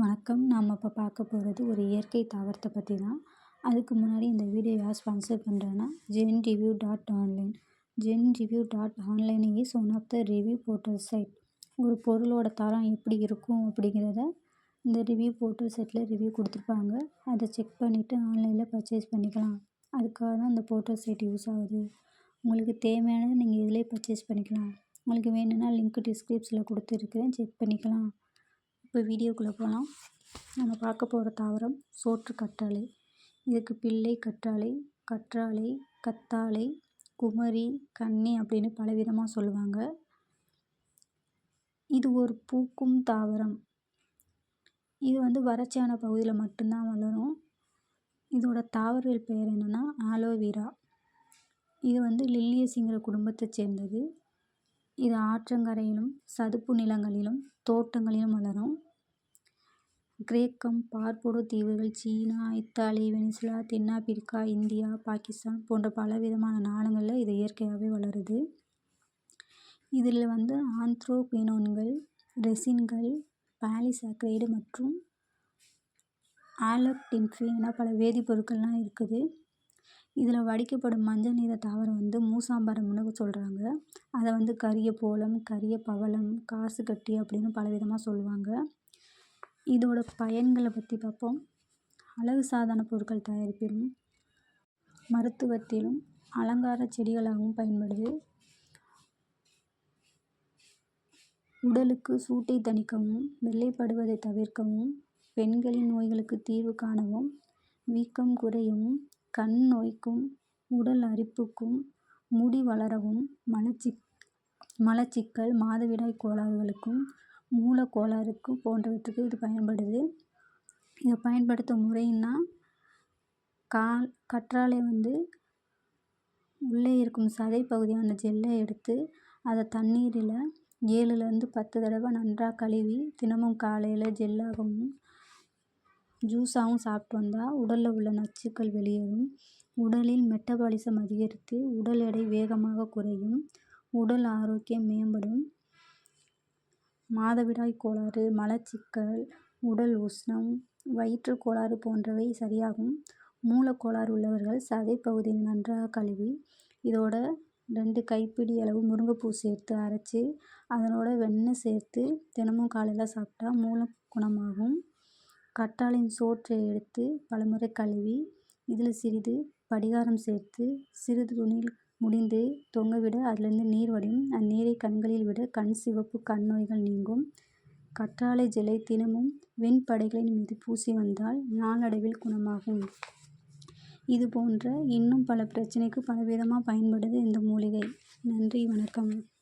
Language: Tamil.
வணக்கம். நாம் இப்போ பார்க்க போகிறது ஒரு இயற்கை தாவரத்தை பற்றி தான். அதுக்கு முன்னாடி இந்த வீடியோ யார் ஸ்பான்சர் பண்ணுறேன்னா Gen review dot online Gen review dot online is one of the review portal site ஒரு பொருளோட தரம் எப்படி இருக்கும் அப்படிங்கிறத இந்த ரிவ்யூ போர்ட்டல் சைட்டில் ரிவ்யூ கொடுத்துருப்பாங்க. அதை செக் பண்ணிவிட்டு ஆன்லைனில் பர்ச்சேஸ் பண்ணிக்கலாம். அதுக்காக தான் இந்த போர்ட்டல் சைட் யூஸ் ஆகுது. உங்களுக்கு தேவையானதை நீங்கள் இதிலே பர்ச்சேஸ் பண்ணிக்கலாம். உங்களுக்கு வேணும்னா லிங்க் டிஸ்கிரிப்ஷனில் கொடுத்துருக்குறேன் செக் பண்ணிக்கலாம். இப்போ வீடியோக்குள்ளே போகலாம். நம்ம பார்க்க போகிற தாவரம் சோற்று கற்றாழை. இதுக்கு பிள்ளை கற்றாழை கற்றாழை கத்தாழை குமரி கன்னி அப்படின்னு பலவிதமாக சொல்லுவாங்க. இது ஒரு பூக்கும் தாவரம். இது வந்து வறட்சியான பகுதியில் மட்டும்தான் வளரும். இதோட தாவரவியல் பெயர் என்னென்னா ஆலோவேரா இது வந்து லில்லியஸுங்கிற குடும்பத்தை சேர்ந்தது. இது ஆற்றங்கரையிலும் சதுப்பு நிலங்களிலும் தோட்டங்களிலும் வளரும். கிரேக்கம் பார்புடோ தீவுகள் சீனா இத்தாலி வெனிசுலா தென்னாப்பிரிக்கா இந்தியா பாகிஸ்தான் போன்ற பலவிதமான நாடுகளில் இது இயற்கையாகவே வளருது. இதில் வந்து ஆந்த்ரோக்வினோன்கள் ரெசின்கள் பாலிசாக்கரைடு மற்றும் ஆலக்டின்ஃபி என பல வேதிப்பொருட்கள்லாம் இருக்குது. இதில் வடிக்கப்படும் மஞ்சள் நிற தாவரம் வந்து மூசாம்பரம்னு சொல்கிறாங்க அதை வந்து கரிய போலம் கரிய பவளம் காசு கட்டி அப்படின்னு பலவிதமாக சொல்லுவாங்க. இதோட பயன்களை பற்றி பார்ப்போம். அழகு சாதன பொருட்கள் தயாரிப்பிலும் மருத்துவத்திலும் அலங்கார செடிகளாகவும் பயன்படுது. உடலுக்கு சூட்டை தணிக்கவும் வெள்ளைப்படுவதை தவிர்க்கவும் பெண்களின் நோய்களுக்கு தீர்வு காணவும் வீக்கம் குறையவும் கண் நோய்க்கும் உடல் அரிப்புக்கும் முடி வளரவும் மலச்சிக் மலச்சிக்கல் மாதவிடாய் கோளாறுகளுக்கும் மூலக்கோளாறுக்கு போன்றவற்றுக்கு இது பயன்படுது. இதை பயன்படுத்தும் முறைன்னா கால் கற்றாழை வந்து உள்ளே இருக்கும் சதை பகுதியான ஜெல்லை எடுத்து அதை தண்ணீரில் ஏழுலேருந்து பத்து தடவை நன்றாக கழுவி தினமும் காலையில் ஜெல்லாகவும் ஜூஸாகவும் சாப்பிட்டு வந்தால் உடலில் உள்ள நச்சுக்கள் வெளியேறும். உடலில் மெட்டபாலிசம் அதிகரித்து உடல் எடை வேகமாக குறையும். உடல் ஆரோக்கியம் மேம்படும். மாதவிடாய் கோளாறு மலச்சிக்கல் உடல் உஷ்ணம் வயிற்றுக் கோளாறு போன்றவை சரியாகும். மூலக்கோளாறு உள்ளவர்கள் சதை பகுதியில் நன்றாக கழுவி இதோட ரெண்டு கைப்பிடி அளவு முருங்கைப்பூ சேர்த்து அரைச்சி அதனோட வெண்ணெய் சேர்த்து தினமும் காலையில் சாப்பிட்டா மூலம் குணமாகும். கற்றாழையின் சோற்றை எடுத்து பலமுறை கழுவி இதில் சிறிது படிகாரம் சேர்த்து சிறிது துணியில் முடிந்து தொங்கவிட அதிலிருந்து நீர் வடியும். அந்நீரை கண்களில் விட கண் சிவப்பு கண் நோய்கள் நீங்கும். கற்றாழை ஜெலை தினமும் வெண்படைகளின் மீது பூசி வந்தால் நாளடைவில் குணமாகும். இது போன்ற இன்னும் பல பிரச்சனைக்கு பலவிதமாக பயன்படுது இந்த மூலிகை. நன்றி வணக்கம்.